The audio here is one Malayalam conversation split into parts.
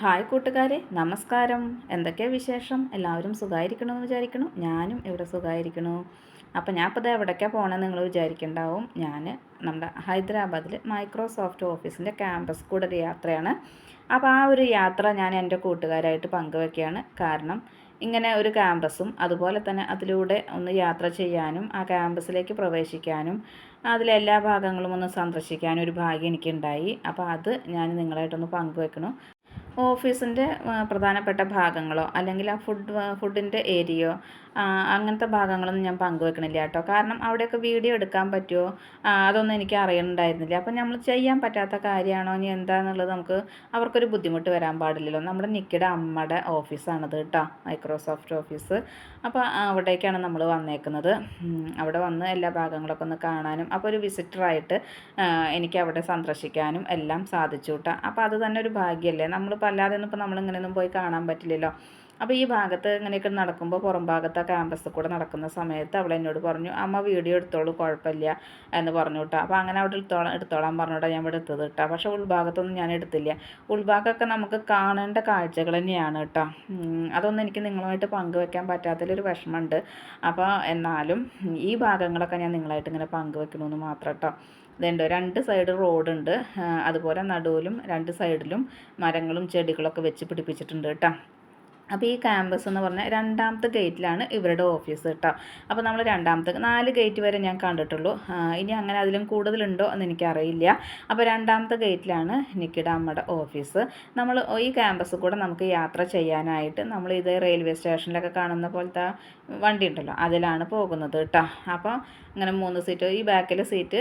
ഹായ് കൂട്ടുകാരെ നമസ്കാരം. എന്തൊക്കെയാ വിശേഷം? എല്ലാവരും സുഖമായിരിക്കണമെന്ന് വിചാരിക്കണു. ഞാനും ഇവിടെ സുഖമായിരിക്കണു അപ്പോൾ ഞാൻ ഇപ്പോൾ എവിടേക്കാണ് പോകണമെന്ന് നിങ്ങൾ വിചാരിക്കുന്നുണ്ടാവും ഞാൻ നമ്മുടെ ഹൈദരാബാദിൽ മൈക്രോസോഫ്റ്റ് ഓഫീസിന്റെ ക്യാമ്പസ് കൂടെ ഒരു യാത്രയാണ്. അപ്പോൾ ആ ഒരു യാത്ര ഞാൻ എന്റെ കൂട്ടുകാരായിട്ട് പങ്കുവെക്കുകയാണ് കാരണം ഇങ്ങനെ ഒരു ക്യാമ്പസും അതുപോലെ തന്നെ അതിലൂടെ ഒന്ന് യാത്ര ചെയ്യാനും ആ ക്യാമ്പസിലേക്ക് പ്രവേശിക്കാനും അതിലെ എല്ലാ ഭാഗങ്ങളും ഒന്ന് സന്ദർശിക്കാനും ഒരു ഭാഗ്യം എനിക്കുണ്ടായി. അപ്പോൾ അത് ഞാൻ നിങ്ങളായിട്ടൊന്ന് പങ്കുവെക്കണം. ഓഫീസിന്റെ പ്രധാനപ്പെട്ട ഭാഗങ്ങളോ അല്ലെങ്കിൽ ആ ഫുഡ് ഫുഡിന്റെ ഏരിയയോ അങ്ങനത്തെ ഭാഗങ്ങളൊന്നും ഞാൻ പങ്കുവെക്കണില്ല കേട്ടോ. കാരണം അവിടെയൊക്കെ വീഡിയോ എടുക്കാൻ പറ്റുമോ? അതൊന്നും എനിക്ക് അറിയണുണ്ടായിരുന്നില്ല അപ്പം നമ്മൾ ചെയ്യാൻ പറ്റാത്ത കാര്യമാണോ? ഇനി എന്താണെന്നുള്ളത് നമുക്ക് അവർക്കൊരു ബുദ്ധിമുട്ട് വരാൻ പാടില്ലല്ലോ. നമ്മുടെ നിക്കിയുടെ അമ്മയുടെ ഓഫീസാണത് കേട്ടോ മൈക്രോസോഫ്റ്റ് ഓഫീസ്. അപ്പോൾ അവിടേക്കാണ് നമ്മൾ വന്നേക്കുന്നത്. അവിടെ വന്ന് എല്ലാ ഭാഗങ്ങളൊക്കെ ഒന്ന് കാണാനും അപ്പോൾ ഒരു വിസിറ്ററായിട്ട് എനിക്ക് അവിടെ സന്ദർശിക്കാനും എല്ലാം സാധിച്ചു കേട്ടോ. അപ്പോൾ അത് തന്നെ ഒരു ഭാഗ്യമല്ലേ? നമ്മളിപ്പോൾ അല്ലാതെ ഒന്നും ഇപ്പോൾ നമ്മളിങ്ങനെയൊന്നും പോയി കാണാൻ പറ്റില്ലല്ലോ. അപ്പോൾ ഈ ഭാഗത്ത് ഇങ്ങനെയൊക്കെ നടക്കുമ്പോൾ പുറം ഭാഗത്ത് ആ ക്യാമ്പസിൽ കൂടെ നടക്കുന്ന സമയത്ത് അവൾ എന്നോട് പറഞ്ഞു അമ്മ വീഡിയോ എടുത്തോളൂ കുഴപ്പമില്ല എന്ന് പറഞ്ഞു കേട്ടോ. അപ്പോൾ അങ്ങനെ അവിടെ എടുത്തോളാം എടുത്തോളാൻ പറഞ്ഞോട്ടാ ഞാൻ ഇവിടെ എടുത്തത് കേട്ടോ. പക്ഷേ ഉൾഭാഗത്തൊന്നും ഞാൻ എടുത്തില്ല. ഉൾഭാഗമൊക്കെ നമുക്ക് കാണേണ്ട കാഴ്ചകൾ തന്നെയാണ് കേട്ടോ. അതൊന്നും എനിക്ക് നിങ്ങളുമായിട്ട് പങ്കുവെക്കാൻ പറ്റാത്തതിലൊരു വിഷമമുണ്ട്. അപ്പോൾ എന്നാലും ഈ ഭാഗങ്ങളൊക്കെ ഞാൻ നിങ്ങളായിട്ട് ഇങ്ങനെ പങ്കുവെക്കണമെന്ന് മാത്രം കേട്ടോ. ഇതുണ്ടോ രണ്ട് സൈഡ് റോഡുണ്ട് അതുപോലെ നടുവിലും രണ്ട് സൈഡിലും മരങ്ങളും ചെടികളൊക്കെ വെച്ച് പിടിപ്പിച്ചിട്ടുണ്ട് കേട്ടോ. അപ്പോൾ ഈ ക്യാമ്പസ് എന്ന് പറഞ്ഞാൽ രണ്ടാമത്തെ ഗേറ്റിലാണ് ഇവരുടെ ഓഫീസ് കേട്ടോ അപ്പോൾ നമ്മൾ രണ്ടാമത്തെ നാല് ഗേറ്റ് വരെ ഞാൻ കണ്ടിട്ടുള്ളൂ. ഇനി അങ്ങനെ അതിലും കൂടുതലുണ്ടോ എന്ന് എനിക്കറിയില്ല. അപ്പോൾ രണ്ടാമത്തെ ഗേറ്റിലാണ് നിക്കിട അമ്മയുടെ ഓഫീസ് നമ്മൾ ഈ ക്യാമ്പസ് കൂടെ നമുക്ക് യാത്ര ചെയ്യാനായിട്ട് നമ്മൾ ഇത് റെയിൽവേ സ്റ്റേഷനിലൊക്കെ കാണുന്ന പോലത്തെ വണ്ടി ഉണ്ടല്ലോ അതിലാണ് പോകുന്നത് കേട്ടോ അപ്പോൾ അങ്ങനെ മൂന്ന് സീറ്റ് ഈ ബാക്കിലെ സീറ്റ്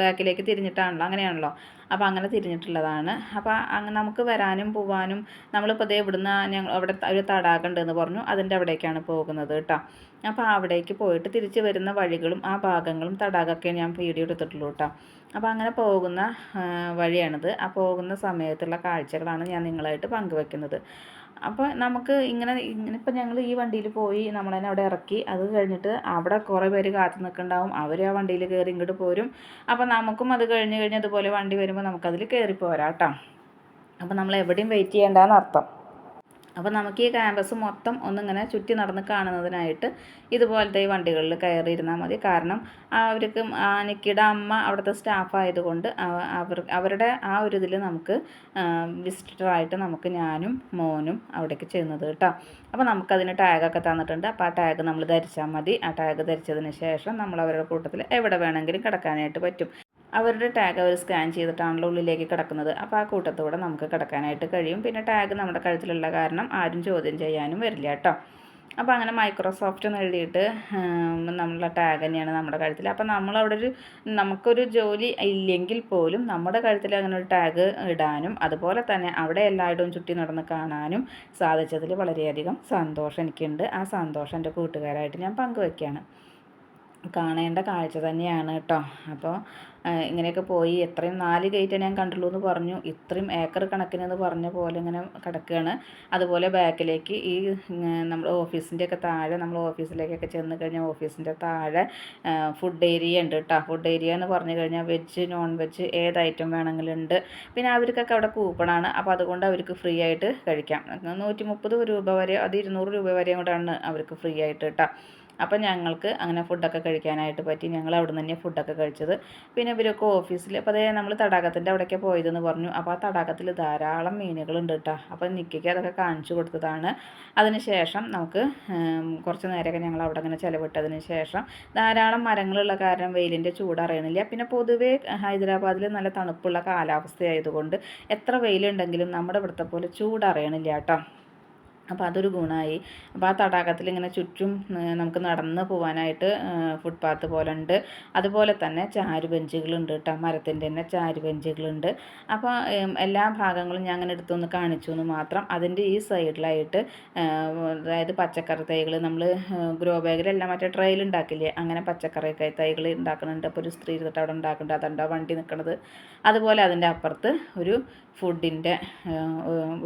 ബാക്കിലേക്ക് തിരിഞ്ഞിട്ടാണല്ലോ അങ്ങനെയാണല്ലോ. അപ്പോൾ അങ്ങനെ തിരിഞ്ഞിട്ടുള്ളതാണ്. അപ്പോൾ അങ്ങനെ നമുക്ക് വരാനും പോവാനും നമ്മളിപ്പോൾ അതേ ഇവിടുന്ന് ഞങ്ങൾ അവിടെ ഒരു തടാകം ഉണ്ടെന്ന് പറഞ്ഞു. അതിന്റെ അവിടേക്കാണ് പോകുന്നത് കേട്ടോ. അപ്പോൾ അവിടേക്ക് പോയിട്ട് തിരിച്ച് വരുന്ന വഴികളും ആ ഭാഗങ്ങളും തടാകമൊക്കെ ഞാൻ വീഡിയോ എടുത്തിട്ടുള്ളൂ കേട്ടോ. അപ്പോൾ അങ്ങനെ പോകുന്ന വഴിയാണിത്. ആ പോകുന്ന സമയത്തുള്ള കാഴ്ചകളാണ് ഞാൻ നിങ്ങളായിട്ട് പങ്കുവെക്കുന്നത്. അപ്പോൾ നമുക്ക് ഇങ്ങനെ ഇങ്ങനെ ഇപ്പം ഞങ്ങൾ ഈ വണ്ടിയിൽ പോയി നമ്മൾ തന്നെ അവിടെ ഇറക്കി. അത് കഴിഞ്ഞിട്ട് അവിടെ കുറേ പേര് കാത്തു നിൽക്കുന്നുണ്ടാവും അവർ ആ വണ്ടിയിൽ കയറി ഇങ്ങോട്ട് പോരും. അപ്പോൾ നമുക്കും അത് കഴിഞ്ഞ് കഴിഞ്ഞ് അതുപോലെ വണ്ടി വരുമ്പോൾ നമുക്കതിൽ കയറി പോരാം കേട്ടോ അപ്പോൾ നമ്മൾ എവിടെയും വെയിറ്റ് ചെയ്യേണ്ടതെന്ന് അർത്ഥം അപ്പോൾ നമുക്ക് ഈ ക്യാമ്പസ് മൊത്തം ഒന്നിങ്ങനെ ചുറ്റി നടന്ന് കാണുന്നതിനായിട്ട് ഇതുപോലത്തെ ഈ വണ്ടികളിൽ കയറിയിരുന്നാൽ മതി. കാരണം അവർക്ക് നിക്കിയുടെ അമ്മ അവിടുത്തെ സ്റ്റാഫ് ആയതുകൊണ്ട് അവർ അവരുടെ ആ ഒരു ഇതിൽ നമുക്ക് വിസിറ്ററായിട്ട് നമുക്ക് ഞാനും മോനും അവിടേക്ക് ചെയ്യുന്നത് കേട്ടോ. അപ്പോൾ നമുക്കതിന് ടാഗൊക്കെ തന്നിട്ടുണ്ട്. അപ്പോൾ ആ ടാഗ് നമ്മൾ ധരിച്ചാൽ മതി. ആ ടാഗ് ധരിച്ചതിന് ശേഷം നമ്മൾ അവരുടെ കൂട്ടത്തിൽ എവിടെ വേണമെങ്കിലും കിടക്കാനായിട്ട് പറ്റും. അവരുടെ ടാഗ് അവർ സ്കാൻ ചെയ്തിട്ടാണല്ലോ ഉള്ളിലേക്ക് കിടക്കുന്നത്. അപ്പോൾ ആ കൂട്ടത്തോടെ നമുക്ക് കിടക്കാനായിട്ട് കഴിയും. പിന്നെ ടാഗ് നമ്മുടെ കഴുത്തിലുള്ള കാരണം ആരും ചോദ്യം ചെയ്യാനും വരില്ല കേട്ടോ. അപ്പോൾ അങ്ങനെ മൈക്രോസോഫ്റ്റ് എന്ന് എഴുതിയിട്ട് നമ്മളുടെ ടാഗ് തന്നെയാണ് നമ്മുടെ കഴുത്തിൽ. അപ്പോൾ നമ്മളവിടെ ഒരു നമുക്കൊരു ജോലി ഇല്ലെങ്കിൽ പോലും നമ്മുടെ കഴുത്തിൽ അങ്ങനെ ഒരു ടാഗ് ഇടാനും അതുപോലെ തന്നെ അവിടെ എല്ലായിടവും ചുറ്റി നടന്ന് കാണാനും സാധിച്ചതിൽ വളരെയധികം സന്തോഷം എനിക്കുണ്ട്. ആ സന്തോഷം എന്റെ കൂട്ടുകാരായിട്ട് ഞാൻ പങ്കുവയ്ക്കുകയാണ് കാണേണ്ട കാഴ്ച തന്നെയാണ് കേട്ടോ അപ്പോൾ ഇങ്ങനെയൊക്കെ പോയി എത്രയും നാല് ഗേറ്റ് ഞാൻ കണ്ടുള്ളൂ എന്ന് പറഞ്ഞു. ഇത്രയും ഏക്കർ കണക്കിനെന്ന് പറഞ്ഞ പോലെ ഇങ്ങനെ കിടക്കുകയാണ്. അതുപോലെ ബാക്കിലേക്ക് ഈ നമ്മുടെ ഓഫീസിന്റെ ഒക്കെ താഴെ നമ്മൾ ഓഫീസിലേക്കൊക്കെ ചെന്ന് കഴിഞ്ഞാൽ ഓഫീസിന്റെ താഴെ ഫുഡ് ഏരിയ ഉണ്ട് കേട്ടോ ഫുഡ് ഏരിയ എന്ന് പറഞ്ഞു കഴിഞ്ഞാൽ വെജ് നോൺ വെജ് ഏത് ഐറ്റം വേണമെങ്കിലും ഉണ്ട്. പിന്നെ അവർക്കൊക്കെ അവിടെ കൂപ്പണാണ് അപ്പോൾ അതുകൊണ്ട് അവർക്ക് ഫ്രീ ആയിട്ട് കഴിക്കാം. നൂറ്റി മുപ്പത് രൂപ വരെ അത് ഇരുന്നൂറ് രൂപ വരെയും കൂടെയാണ് അവർക്ക് ഫ്രീ ആയിട്ട് കേട്ടോ അപ്പം ഞങ്ങൾക്ക് അങ്ങനെ ഫുഡൊക്കെ കഴിക്കാനായിട്ട് പറ്റി. ഞങ്ങൾ അവിടെ നിന്ന് തന്നെ ഫുഡൊക്കെ കഴിച്ചത്. പിന്നെ ഇവരൊക്കെ ഓഫീസിൽ അപ്പോൾ അതേ നമ്മൾ തടാകത്തിന്റെ അവിടെയൊക്കെ പോയതെന്ന് പറഞ്ഞു. അപ്പോൾ ആ തടാകത്തിൽ ധാരാളം മീനുകളുണ്ട് കേട്ടോ അപ്പം നിക്കയ്ക്ക് അതൊക്കെ കാണിച്ചു കൊടുത്തതാണ്. അതിന് ശേഷം നമുക്ക് കുറച്ച് നേരമൊക്കെ ഞങ്ങൾ അവിടെ അങ്ങനെ ചിലവിട്ടതിന് ശേഷം ധാരാളം മരങ്ങളുള്ള കാരണം വെയിലിന്റെ ചൂട് അറിയണില്ല. പിന്നെ പൊതുവേ ഹൈദരാബാദിൽ നല്ല തണുപ്പുള്ള കാലാവസ്ഥയായതുകൊണ്ട് എത്ര വെയിലുണ്ടെങ്കിലും നമ്മുടെ ഇവിടുത്തെ പോലെ ചൂട് അറിയണില്ല കേട്ടോ അപ്പോൾ അതൊരു ഗുണമായി. അപ്പോൾ ആ തടാകത്തിൽ ഇങ്ങനെ ചുറ്റും നമുക്ക് നടന്ന് പോകാനായിട്ട് ഫുട്പാത്ത് പോലെ ഉണ്ട്. അതുപോലെ തന്നെ ചാരു ബെഞ്ചുകളുണ്ട് കേട്ടോ. മരത്തിന്റെ തന്നെ ചാരു ബെഞ്ചുകളുണ്ട് അപ്പോൾ എല്ലാ ഭാഗങ്ങളും ഞാൻ അങ്ങനെ എടുത്തൊന്ന് കാണിച്ചു എന്ന് മാത്രം അതിന്റെ ഈ സൈഡിലായിട്ട് അതായത് പച്ചക്കറി തൈകൾ നമ്മൾ ഗ്രോ ബാഗിലെല്ലാം മറ്റേ ട്രെയിൽ ഉണ്ടാക്കില്ലേ? അങ്ങനെ പച്ചക്കറി തൈകൾ ഉണ്ടാക്കുന്നുണ്ട്. അപ്പോൾ ഒരു സ്ത്രീ ഇരുന്നിട്ട് അവിടെ ഉണ്ടാക്കുന്നുണ്ട്. അതുണ്ടോ വണ്ടി നിൽക്കുന്നത് അതുപോലെ അതിന്റെ അപ്പുറത്ത് ഒരു ഫുഡിന്റെ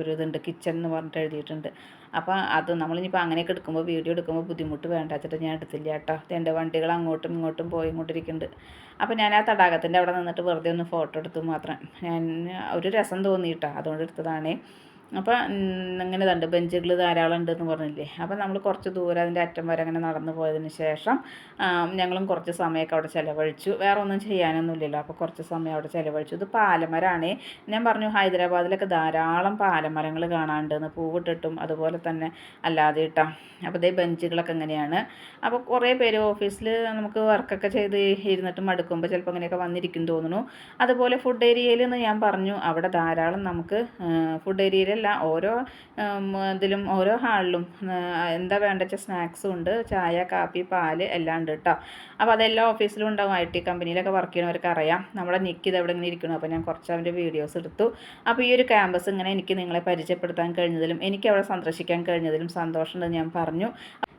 ഒരു ഇതുണ്ട്. കിച്ചൺ എന്ന് പറഞ്ഞിട്ട് എഴുതിയിട്ടുണ്ട്. അപ്പോൾ അത് നമ്മളിനിപ്പോൾ അങ്ങനെയൊക്കെ എടുക്കുമ്പോൾ വീഡിയോ എടുക്കുമ്പോൾ ബുദ്ധിമുട്ട് വേണ്ട. വെച്ചിട്ട് ഞാൻ എടുത്തില്ല കേട്ടോ. എന്റെ വണ്ടികൾ അങ്ങോട്ടും ഇങ്ങോട്ടും പോയി കൊണ്ടിരിക്കുന്നുണ്ട് അപ്പോൾ ഞാൻ ആ തടാകത്തിന്റെ അവിടെ നിന്നിട്ട് വെറുതെ ഒന്ന് ഫോട്ടോ എടുത്തു മാത്രം. ഞാൻ ഒരു രസം തോന്നിയിട്ടോ. അതുകൊണ്ട് എടുത്തതാണേ. അപ്പോൾ ഇങ്ങനെ ഇതുണ്ട് ബെഞ്ചുകൾ ധാരാളം ഉണ്ടെന്ന് പറഞ്ഞില്ലേ? അപ്പോൾ നമ്മൾ കുറച്ച് ദൂരം അതിന്റെ അറ്റം വരെ അങ്ങനെ നടന്നു പോയതിന് ശേഷം ഞങ്ങളും കുറച്ച് സമയമൊക്കെ അവിടെ ചിലവഴിച്ചു. വേറെ ഒന്നും ചെയ്യാനൊന്നുമില്ലല്ലോ. അപ്പോൾ കുറച്ച് സമയം അവിടെ ചിലവഴിച്ചു. ഇത് പാലമരമാണ് ഞാൻ പറഞ്ഞു ഹൈദരാബാദിലൊക്കെ ധാരാളം പാലമരങ്ങൾ കാണാനുണ്ടെന്ന്. പൂവിട്ടിട്ടും അതുപോലെ തന്നെ അല്ലാതെ ഇട്ടാം. അപ്പോൾ ഇതേ ബെഞ്ചുകളൊക്കെ എങ്ങനെയാണ് അപ്പോൾ കുറേ പേര് ഓഫീസിൽ നമുക്ക് വർക്കൊക്കെ ചെയ്ത് ഇരുന്നിട്ട് മടുക്കുമ്പോൾ ചിലപ്പോൾ അങ്ങനെയൊക്കെ വന്നിരിക്കും തോന്നുന്നു. അതുപോലെ ഫുഡ് ഏരിയയിൽ എന്ന് ഞാൻ പറഞ്ഞു. അവിടെ ധാരാളം നമുക്ക് ഫുഡ് ഏരിയയിൽ അല്ല ഓരോ ഇതിലും ഓരോ ഹാളിലും എന്താ വേണ്ട സ്നാക്സും ഉണ്ട്. ചായ കാപ്പി പാൽ എല്ലാം ഉണ്ട് കേട്ടോ അപ്പോൾ അതെല്ലാം ഓഫീസിലും ഉണ്ടാവും. ഐ ടി കമ്പനിയിലൊക്കെ വർക്ക് ചെയ്യുന്നവർക്ക് അറിയാം. നമ്മുടെ നിക്ക് ഇത് എവിടെ ഇങ്ങനെ ഇരിക്കുന്നു. അപ്പോൾ ഞാൻ കുറച്ച് അവന്റെ വീഡിയോസ് എടുത്തു. അപ്പോൾ ഈ ഒരു ക്യാമ്പസ് ഇങ്ങനെ എനിക്ക് നിങ്ങളെ പരിചയപ്പെടുത്താൻ കഴിഞ്ഞതിലും എനിക്ക് അവിടെ സന്ദർശിക്കാൻ കഴിഞ്ഞതിലും സന്തോഷമുണ്ടെന്ന് ഞാൻ പറഞ്ഞു.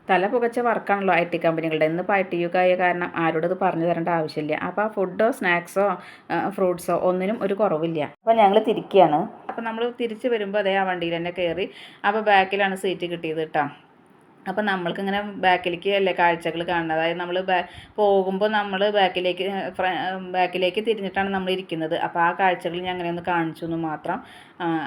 തല പുകച്ച വർക്കാണല്ലോ ഐ ടി കമ്പനികളുടെ ഇന്നിപ്പോൾ ഐ ടി യുക്കായ കാരണം ആരോടത് പറഞ്ഞു തരേണ്ട ആവശ്യമില്ല. അപ്പോൾ ആ ഫുഡോ സ്നാക്സോ ഫ്രൂട്ട്സോ ഒന്നിനും ഒരു കുറവില്ല. അപ്പോൾ ഞങ്ങൾ തിരിക്കുകയാണ് അപ്പോൾ നമ്മൾ തിരിച്ച് വരുമ്പോൾ അതേ ആ വണ്ടിയിൽ തന്നെ കയറി അപ്പോൾ ബാക്കിലാണ് സീറ്റ് കിട്ടിയത് കേട്ടോ അപ്പോൾ നമ്മൾക്ക് ഇങ്ങനെ ബാക്കിലേക്ക് അല്ലേ കാഴ്ചകൾ കാണുന്നത്? അതായത് നമ്മൾ പോകുമ്പോൾ നമ്മൾ ബാക്കിലേക്ക് ബാക്കിലേക്ക് തിരിഞ്ഞിട്ടാണ് നമ്മൾ ഇരിക്കുന്നത്. അപ്പോൾ ആ കാഴ്ചകൾ ഞാൻ അങ്ങനെ ഒന്ന് കാണിച്ചു എന്ന് മാത്രം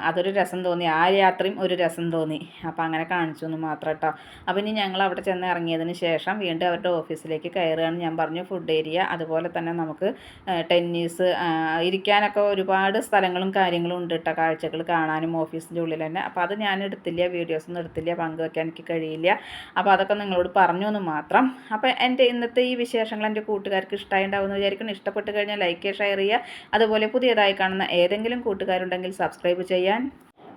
അതൊരു രസം തോന്നി. ആ യാത്രയും ഒരു രസം തോന്നി. അപ്പോൾ അങ്ങനെ കാണിച്ചു എന്ന് മാത്രം കേട്ടോ അപ്പോൾ ഇനി ഞങ്ങൾ അവിടെ ചെന്ന് ഇറങ്ങിയതിന് ശേഷം വീണ്ടും അവരുടെ ഓഫീസിലേക്ക് കയറുകയാണ്. ഞാൻ പറഞ്ഞു ഫുഡ് ഏരിയ അതുപോലെ തന്നെ നമുക്ക് ടെന്നീസ് ഇരിക്കാനൊക്കെ ഒരുപാട് സ്ഥലങ്ങളും കാര്യങ്ങളും ഉണ്ട് കേട്ടോ കാഴ്ചകൾ കാണാനും ഓഫീസിന്റെ ഉള്ളിൽ തന്നെ. അപ്പോൾ അത് ഞാൻ എടുത്തില്ല വീഡിയോസൊന്നും എടുത്തില്ല പങ്കുവെക്കാൻ എനിക്ക് കഴിയില്ല. അപ്പോൾ അതൊക്കെ നിങ്ങളോട് പറഞ്ഞു എന്ന് മാത്രം. അപ്പോൾ എന്റെ ഇന്നത്തെ ഈ വിശേഷങ്ങൾ എന്റെ കൂട്ടുകാർക്ക് ഇഷ്ടമായി ഉണ്ടാവുമെന്ന് വിചാരിക്കുന്നു. ഇഷ്ടപ്പെട്ട് കഴിഞ്ഞാൽ ലൈക്ക് ഷെയർ ചെയ്യുക. അതുപോലെ പുതിയതായി കാണുന്ന ഏതെങ്കിലും കൂട്ടുകാരുണ്ടെങ്കിൽ സബ്സ്ക്രൈബ് ചെയ്യാൻ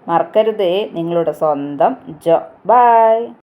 മറക്കരുതേ. നിങ്ങളുടെ സ്വന്തം ജോ. ബൈ